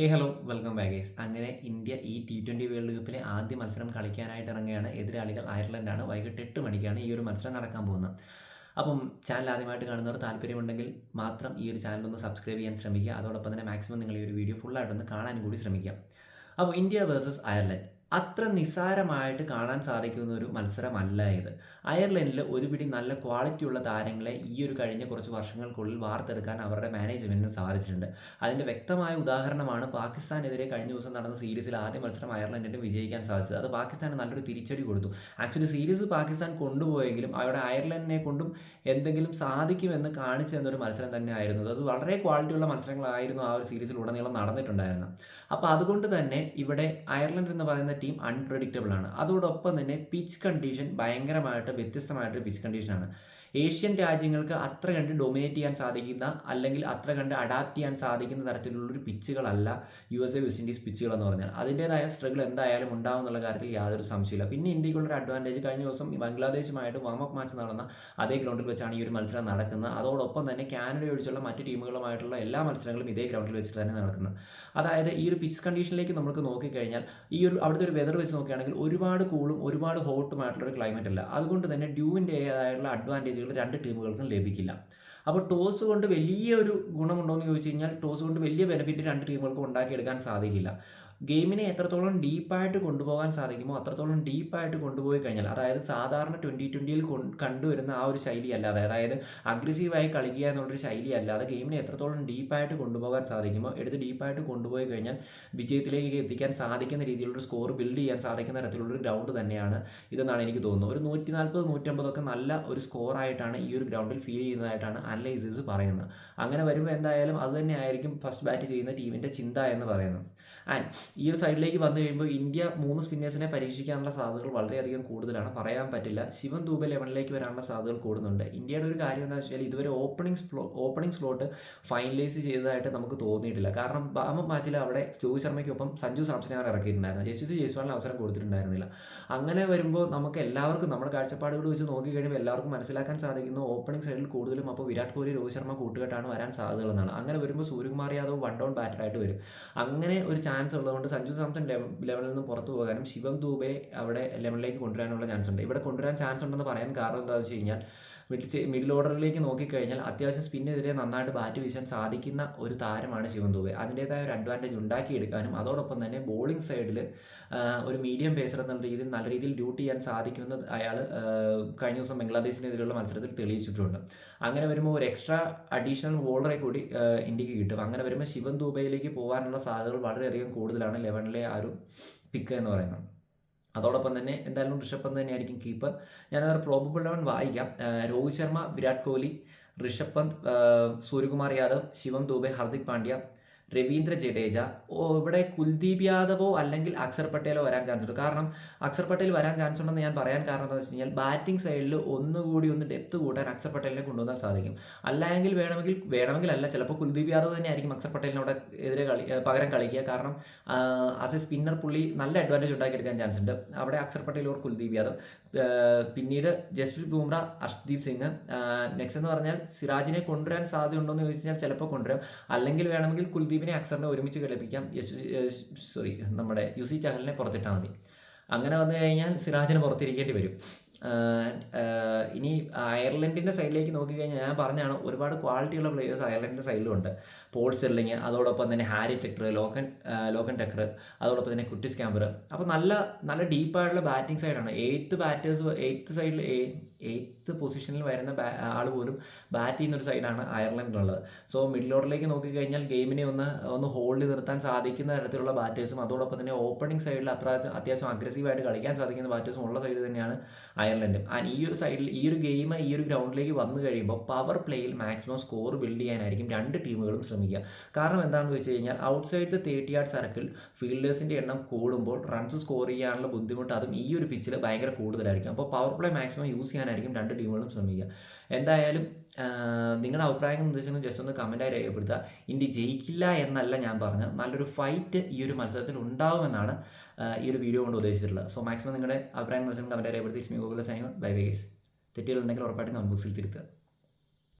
ഹേ hello welcome back അങ്ങനെ India ഈ T twenty world കപ്പിലെ ആദ്യ മത്സരം കളിക്കാനായിട്ട് ഇറങ്ങുകയാണ്. എതിരാളികൾ അയർലൻഡാണ്. വൈകിട്ട് എട്ട് മണിക്കാണ് ഈ ഒരു മത്സരം നടക്കാൻ പോകുന്നത്. അപ്പം ചാനൽ ആദ്യമായിട്ട് കാണുന്നവർ താല്പര്യമുണ്ടെങ്കിൽ മാത്രം ഈ ഒരു ചാനൽ ഒന്ന് സബ്സ്ക്രൈബ് ചെയ്യാൻ ശ്രമിക്കുക. അതോടൊപ്പം തന്നെ മാക്സിമം നിങ്ങൾ ഈ ഒരു വീഡിയോ ഫുള്ളായിട്ടൊന്ന് കാണാനും കൂടി ശ്രമിക്കുക. അപ്പോൾ ഇന്ത്യ വേഴ്സസ് അയർലൻഡ്. അത്ര നിസ്സാരമായിട്ട് കാണാൻ സാധിക്കുന്ന ഒരു മത്സരമല്ല ഇത്. അയർലൻഡിൽ ഒരു പിടി നല്ല ക്വാളിറ്റിയുള്ള താരങ്ങളെ ഈ ഒരു കഴിഞ്ഞ കുറച്ച് വർഷങ്ങൾക്കുള്ളിൽ വാർത്തെടുക്കാൻ അവരുടെ മാനേജ്മെന്റിന് സാധിച്ചിട്ടുണ്ട്. അതിന്റെ വ്യക്തമായ ഉദാഹരണമാണ് പാകിസ്ഥാനെതിരെ കഴിഞ്ഞ ദിവസം നടന്ന സീരീസിൽ ആദ്യ മത്സരം അയർലൻഡിന് വിജയിക്കാൻ സാധിച്ചത്. അത് പാകിസ്ഥാന് നല്ലൊരു തിരിച്ചടി കൊടുത്തു. ആക്ച്വലി സീരീസ് പാകിസ്ഥാൻ കൊണ്ടുപോയെങ്കിലും അവിടെ അയർലൻഡിനെ കൊണ്ടും എന്തെങ്കിലും സാധിക്കുമെന്ന് കാണിച്ചു തന്നൊരു മത്സരം തന്നെയായിരുന്നു. അത് വളരെ ക്വാളിറ്റിയുള്ള മത്സരങ്ങളായിരുന്നു ആ ഒരു സീരീസിൽ ഉടനീളം നടന്നിട്ടുണ്ടായിരുന്നത്. അപ്പോൾ അതുകൊണ്ട് തന്നെ ഇവിടെ അയർലൻഡ് എന്ന് പറയുന്ന ടീം അൺപ്രഡിക്റ്റബിൾ ആണ് അതോടൊപ്പം തന്നെ പിച്ച് കണ്ടീഷൻ ഭയങ്കരമായിട്ട് വ്യത്യസ്തമായിട്ടൊരു പിച്ച് കണ്ടീഷനാണ് ഏഷ്യൻ രാജ്യങ്ങൾക്ക് അത്ര കണ്ട് ഡൊമിനേറ്റ് ചെയ്യാൻ സാധിക്കുന്ന അല്ലെങ്കിൽ അത്ര കണ്ട് അഡാപ്റ്റ് ചെയ്യാൻ സാധിക്കുന്ന തരത്തിലുള്ളൊരു പിച്ചുകളല്ല U S A West Indies പിച്ചുകൾ എന്ന് പറഞ്ഞാൽ. അതിന്റേതായ സ്ട്രഗിൾ എന്തായാലും ഉണ്ടാവും എന്നുള്ള കാര്യത്തിൽ യാതൊരു സംശയമില്ല പിന്നെ ഇന്ത്യക്കുള്ളൊരു അഡ്വാന്റേജ് കഴിഞ്ഞ ദിവസം ബംഗ്ലാദേശുമായിട്ട് വാമപ്പ് മാച്ച് നടന്ന അതേ ഗ്രൗണ്ടിൽ വെച്ചാണ് ഈ ഒരു മത്സരം നടക്കുന്നത്. അതോടൊപ്പം തന്നെ കാനഡ ഒഴിച്ചുള്ള മറ്റ് ടീമുകളുമായിട്ടുള്ള എല്ലാ മത്സരങ്ങളും ഇതേ ഗ്രൗണ്ടിൽ വെച്ചിട്ട് തന്നെ നടക്കുന്നത്. അതായത് ഈ ഒരു പിച്ച് കണ്ടീഷനിലേക്ക് നമുക്ക് നോക്കിക്കഴിഞ്ഞാൽ ഈ ഒരു അവിടുത്തെ ഒരു വെതർ വെച്ച് നോക്കുകയാണെങ്കിൽ ഒരുപാട് കൂളും ഒരുപാട് ഹോട്ടുമായിട്ടുള്ള ഒരു ക്ലൈമറ്റ് അല്ല. അതുകൊണ്ട് തന്നെ ഡ്യൂവിന്റെതായുള്ള അഡ്വാന്റേജ് അഡ്വാന്റേജുകൾ രണ്ട് ടീമുകൾക്കും ലഭിക്കില്ല. അപ്പോൾ ടോസ് കൊണ്ട് വലിയൊരു ഗുണമുണ്ടോ എന്ന് ചോദിച്ചു കഴിഞ്ഞാൽ ടോസ് കൊണ്ട് വലിയ ബെനിഫിറ്റ് രണ്ട് ടീമുകൾക്കും ഉണ്ടാക്കിയെടുക്കാൻ സാധിക്കില്ല. ഗെയിമിനെ എത്രത്തോളം ഡീപ്പായിട്ട് കൊണ്ടുപോകാൻ സാധിക്കുമോ അത്രത്തോളം ഡീപ്പായിട്ട് കൊണ്ടുപോയി കഴിഞ്ഞാൽ അതായത് സാധാരണ ട്വന്റി ട്വന്റിയിൽ കണ്ടുവരുന്ന ആ ഒരു ശൈലി അല്ലാതെ അതായത് അഗ്രസീവായി കളിക്കുക എന്നുള്ളൊരു ശൈലി അല്ലാതെ ഗെയിമിനെ എത്രത്തോളം ഡീപ്പായിട്ട് കൊണ്ടുപോകാൻ സാധിക്കുമോ എടുത്ത് ഡീപ്പായിട്ട് കൊണ്ടുപോയി കഴിഞ്ഞാൽ വിജയത്തിലേക്ക് എത്തിക്കാൻ സാധിക്കുന്ന രീതിയിലുള്ള സ്കോർ ബിൽഡ് ചെയ്യാൻ സാധിക്കുന്ന തരത്തിലുള്ളൊരു ഗ്രൗണ്ട് തന്നെയാണ് ഇതെന്നാണ് എനിക്ക് തോന്നുന്നത്. ഒരു നൂറ്റി നാൽപ്പത് നൂറ്റമ്പതൊക്കെ നല്ല ഒരു സ്കോറായിട്ടാണ് ഈ ഒരു ഗ്രൗണ്ടിൽ ഫീൽ ചെയ്യുന്നതായിട്ടാണ് അനലൈസേഴ്സ് പറയുന്നത്. അങ്ങനെ വരുമ്പോൾ എന്തായാലും അത് തന്നെയായിരിക്കും ഫസ്റ്റ് ബാറ്റ് ചെയ്യുന്ന ടീമിന്റെ ചിന്ത എന്ന് പറയുന്നത്. ആൻഡ് ഈ ഒരു സൈഡിലേക്ക് വന്നു കഴിയുമ്പോൾ ഇന്ത്യ മൂന്ന് സ്പിന്നേഴ്സിനെ പരീക്ഷിക്കാനുള്ള സാധ്യതകൾ വളരെയധികം കൂടുതലാണ്. പറയാൻ പറ്റില്ല. ശിവൻ ദൂബെ ലെവനിലേക്ക് വരാനുള്ള സാധ്യതകൾ കൂടുന്നുണ്ട്. ഇന്ത്യയുടെ ഒരു കാര്യം എന്താ വെച്ചാൽ ഇതുവരെ ഓപ്പണിംഗ് ഓപ്പണിംഗ് സ്ലോട്ട് ഫൈനലൈസ് ചെയ്തതായിട്ട് നമുക്ക് തോന്നിയിട്ടില്ല. കാരണം ബാമ മാച്ചിൽ അവിടെ രോഹിത് ശർമ്മയ്ക്കൊപ്പം സഞ്ജു സാംസനെ അവർ ഇറക്കിയിട്ടുണ്ടായിരുന്നു. ജസ്റ്റിസ് ജയ്സ്വാളിന് അവസരം കൊടുത്തിട്ടുണ്ടായിരുന്നില്ല. അങ്ങനെ വരുമ്പോൾ നമുക്ക് എല്ലാവർക്കും നമ്മുടെ കാഴ്ചപ്പാടുകൾ വെച്ച് നോക്കി കഴിയുമ്പോൾ എല്ലാവർക്കും മനസ്സിലാക്കാൻ സാധിക്കുന്നു ഓപ്പണിംഗ് സൈഡിൽ കൂടുതലും അപ്പോൾ വിരാട് കോഹ്ലി രോഹിത് ശർമ്മ കൂട്ടുകെട്ടാണ് വരാൻ സാധ്യതകളെന്നാണ് അങ്ങനെ വരുമ്പോൾ സൂര്യകുമാർ യാദവ് വൺ ഡൗൺ ബാറ്ററായിട്ട് വരും. അങ്ങനെ ഒരു ചാൻസ് ഉള്ളതുകൊണ്ട് സഞ്ജു സാംസൺ ലെവലിൽ നിന്ന് പുറത്തു പോകാനും ശിവം ദൂബെ അവിടെ ലെവലിലേക്ക് കൊണ്ടുവരാനുള്ള ചാൻസ് ഉണ്ട്. ഇവിടെ കൊണ്ടുവരാൻ ചാൻസ് ഉണ്ടെന്ന് പറയാൻ കാരണം എന്താണെന്ന് വെച്ച് കഴിഞ്ഞാൽ മിഡിൽ മിഡിൽ ഓർഡറിലേക്ക് നോക്കിക്കഴിഞ്ഞാൽ അത്യാവശ്യം സ്പിന്നെതിരെ നന്നായിട്ട് ബാറ്റ് വീശാൻ സാധിക്കുന്ന ഒരു താരമാണ് ശിവൻ ദൂബെ. അതിന്റേതായ ഒരു അഡ്വാന്റേജ് ഉണ്ടാക്കിയെടുക്കാനും അതോടൊപ്പം തന്നെ ബോളിംഗ് സൈഡിൽ ഒരു മീഡിയം പേസർ എന്നുള്ള രീതിയിൽ നല്ല രീതിയിൽ ഡ്യൂട്ടി ചെയ്യാൻ സാധിക്കുമെന്ന് അയാൾ കഴിഞ്ഞ ദിവസം ബംഗ്ലാദേശിനെതിരെയുള്ള മത്സരത്തിൽ തെളിയിച്ചിട്ടുണ്ട്. അങ്ങനെ വരുമ്പോൾ ഒരു എക്സ്ട്രാ അഡീഷണൽ ബോളറെ കൂടി ഇന്ത്യയ്ക്ക് കിട്ടും. അങ്ങനെ വരുമ്പോൾ ശിവൻ ദുബൈയിലേക്ക് പോകാനുള്ള സാധ്യതകൾ വളരെയധികം കൂടുതലാണ് ലെവനിലെ ആ ഒരു പിക്ക് എന്ന് പറയുന്നത്. അതോടൊപ്പം തന്നെ എന്തായാലും ഋഷഭ് പന്ത് തന്നെയായിരിക്കും കീപ്പർ ഞാനതൊരു പ്രോബബിൾ ലെവൻ വായിക്കാം. രോഹിത് ശർമ്മ വിരാട് കോഹ്ലി ഋഷഭ് പന്ത് സൂര്യകുമാർ യാദവ് ശിവം ദൂബെ ഹർദിക് പാണ്ഡ്യ രവീന്ദ്ര ജഡേജ ഇവിടെ കുൽദീപ് യാദവോ അല്ലെങ്കിൽ അക്സർ പട്ടേലോ വരാൻ ചാൻസ് ഉണ്ട്. കാരണം അക്സർ പട്ടേൽ വരാൻ ചാൻസ് ഉണ്ടെന്ന് ഞാൻ പറയാൻ കാരണം എന്താ വെച്ച് കഴിഞ്ഞാൽ ബാറ്റിംഗ് സൈഡിൽ ഒന്നുകൂടി ഒന്ന് ഡെപ്ത് കൂട്ടാൻ അക്സർ പട്ടേലിനെ കൊണ്ടുവന്നാൽ സാധിക്കും. അല്ലെങ്കിൽ വേണമെങ്കിൽ വേണമെങ്കിൽ അല്ല ചിലപ്പോൾ കുൽദീപ് യാദവ് തന്നെ ആയിരിക്കും അക്സർ പട്ടേലിനോട് എതിരെ കളി പകരം കളിക്കുക. കാരണം ആസ് എ സ്പിന്നർ പുള്ളി നല്ല അഡ്വാന്റേജ് ഉണ്ടാക്കിയെടുക്കാൻ ചാൻസ് ഉണ്ട്. അവിടെ അക്സർ പട്ടേൽ ഓർ കുൽദീപ് യാദവ്. പിന്നീട് ജസ്പ്രീത് ബുംറ അർഷ്ദീപ് സിംഗ് നെക്സ്റ്റ് എന്ന് പറഞ്ഞാൽ സിറാജിനെ കൊണ്ടുവരാൻ സാധ്യതയുണ്ടോ എന്ന് ചോദിച്ചു കഴിഞ്ഞാൽ ചിലപ്പോൾ കൊണ്ടുവരാം. അല്ലെങ്കിൽ വേണമെങ്കിൽ കുൽദീപ് കുൽദീപിനെ അക്സറിനെ ഒരുമിച്ച് കളിപ്പിക്കാം സോറി നമ്മുടെ യുസി ചഹലിനെ പുറത്തിട്ടാൽ മതി. അങ്ങനെ വന്നു കഴിഞ്ഞാൽ സിറാജിന് പുറത്തിരിക്കേണ്ടി വരും. ഇനി അയർലൻഡിന്റെ സൈഡിലേക്ക് നോക്കിക്കഴിഞ്ഞാൽ ഞാൻ പറഞ്ഞാണ് ഒരുപാട് ക്വാളിറ്റിയുള്ള പ്ലേയേഴ്സ് അയർലൻഡിന്റെ സൈഡിലുണ്ട് പോൾ സ്റ്റെർലിങ് അതോടൊപ്പം തന്നെ Harry Tector Lorcan Lorcan Tector അതോടൊപ്പം തന്നെ കുട്ടി ക്യാമ്പർ. അപ്പോൾ നല്ല നല്ല ഡീപ്പായിട്ടുള്ള ബാറ്റിംഗ് സൈഡാണ് എയ്ത്ത് ബാറ്റേഴ്സ് എയ്ത്ത് സൈഡിൽ എയ്ത്ത് പൊസിഷനിൽ വരുന്ന ആൾ പോലും ബാറ്റ് ചെയ്യുന്ന ഒരു സൈഡാണ് അയർലൻഡിലുള്ളത്. സോ മിഡിൽ ഓർഡറിലേക്ക് നോക്കിക്കഴിഞ്ഞാൽ ഗെയിമിനെ ഒന്ന് ഒന്ന് ഹോൾഡ് നിർത്താൻ സാധിക്കുന്ന തരത്തിലുള്ള ബാറ്റേഴ്സും അതോടൊപ്പം തന്നെ ഓപ്പണിംഗ് സൈഡിൽ അത്ര അത്യാവശ്യം അഗ്രസീവായിട്ട് കളിക്കാൻ സാധിക്കുന്ന ബാറ്റേഴ്സും ഉള്ള സൈഡ് തന്നെയാണ് അയർലൻഡും. ആൻഡ് ഈ ഒരു സൈഡിൽ ഈ ഒരു ഗെയിം ഈ ഒരു ഗ്രൗണ്ടിലേക്ക് വന്നു കഴിയുമ്പോൾ പവർ പ്ലേയിൽ മാക്സിമം സ്കോർ ബിൽഡ് ചെയ്യാനായിരിക്കും രണ്ട് ടീമുകളും ശ്രമിക്കുക. കാരണം എന്താണെന്ന് വെച്ച് കഴിഞ്ഞാൽ outside the thirty yard circle ഫീൽഡേഴ്സിന്റെ എണ്ണം കൂടുമ്പോൾ റൺസ് സ്കോർ ചെയ്യാനുള്ള ബുദ്ധിമുട്ട് അതും ഈ ഒരു പിച്ചിൽ ഭയങ്കര കൂടുതലായിരിക്കും. അപ്പോൾ പവർ പ്ലേ മാക്സിമം യൂസ് ചെയ്യാനായിരിക്കും രണ്ട് ടീമുകളും ശ്രമിക്കുക. എന്തായാലും നിങ്ങളുടെ അഭിപ്രായങ്ങൾ നിർദ്ദേശങ്ങൾ ജസ്റ്റ് ഒന്ന് കമന്റായി രേഖപ്പെടുത്തുക. ഇന്ത്യ ജയിക്കില്ല എന്നല്ല ഞാൻ പറഞ്ഞത്. നല്ലൊരു ഫൈറ്റ് ഈ ഒരു മത്സരത്തിൽ ഉണ്ടാവുമെന്നാണ് ഈ ഒരു വീഡിയോ കൊണ്ട് ഉദ്ദേശിച്ചിട്ടുള്ളത്. സോ മാക്സിമം നിങ്ങളുടെ അഭിപ്രായം നിർദ്ദേശങ്ങൾ കമന്റായി രേഖപ്പെടുത്തി. ഗൂഗിൾ സൈൻ ബൈ ബൈസ് തെറ്റുകളുണ്ടെങ്കിൽ ഉറപ്പായിട്ടും കമന്റ് ബോക്സിൽ തിരുത്തുക.